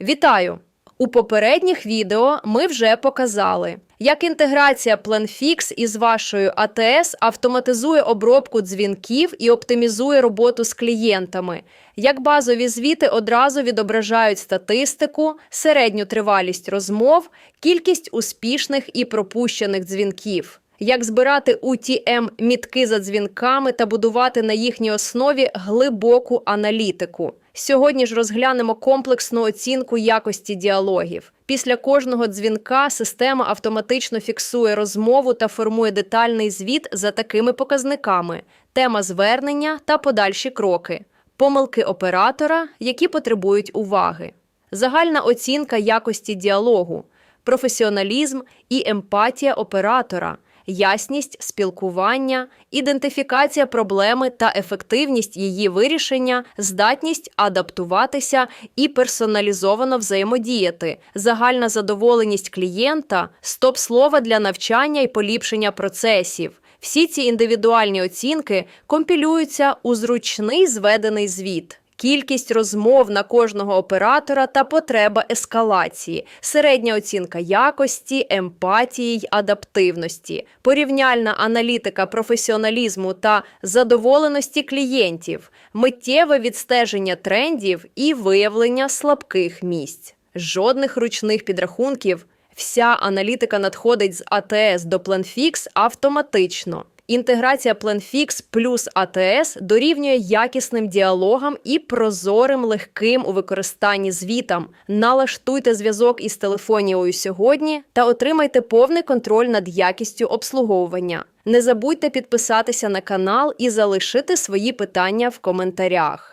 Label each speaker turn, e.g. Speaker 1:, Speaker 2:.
Speaker 1: Вітаю! У попередніх відео ми вже показали, як інтеграція PlanFix із вашою АТС автоматизує обробку дзвінків і оптимізує роботу з клієнтами, як базові звіти одразу відображають статистику, середню тривалість розмов, кількість успішних і пропущених дзвінків. Як збирати UTM мітки за дзвінками та будувати на їхній основі глибоку аналітику. Сьогодні ж розглянемо комплексну оцінку якості діалогів. Після кожного дзвінка система автоматично фіксує розмову та формує детальний звіт за такими показниками: тема звернення та подальші кроки, помилки оператора, які потребують уваги, загальна оцінка якості діалогу, професіоналізм і емпатія оператора ясність спілкування, ідентифікація проблеми та ефективність її вирішення, здатність адаптуватися і персоналізовано взаємодіяти, загальна задоволеність клієнта, стоп-слова для навчання і поліпшення процесів. Всі ці індивідуальні оцінки компілюються у зручний зведений звіт. Кількість розмов на кожного оператора та потреба ескалації, середня оцінка якості, емпатії й адаптивності, порівняльна аналітика професіоналізму та задоволеності клієнтів, миттєве відстеження трендів і виявлення слабких місць. Жодних ручних підрахунків. Вся аналітика надходить з АТС до PlanFix автоматично. Інтеграція PlanFix плюс АТС дорівнює якісним діалогам і прозорим, легким у використанні звітам. Налаштуйте зв'язок із телефонією сьогодні та отримайте повний контроль над якістю обслуговування. Не забудьте підписатися на канал і залишити свої питання в коментарях.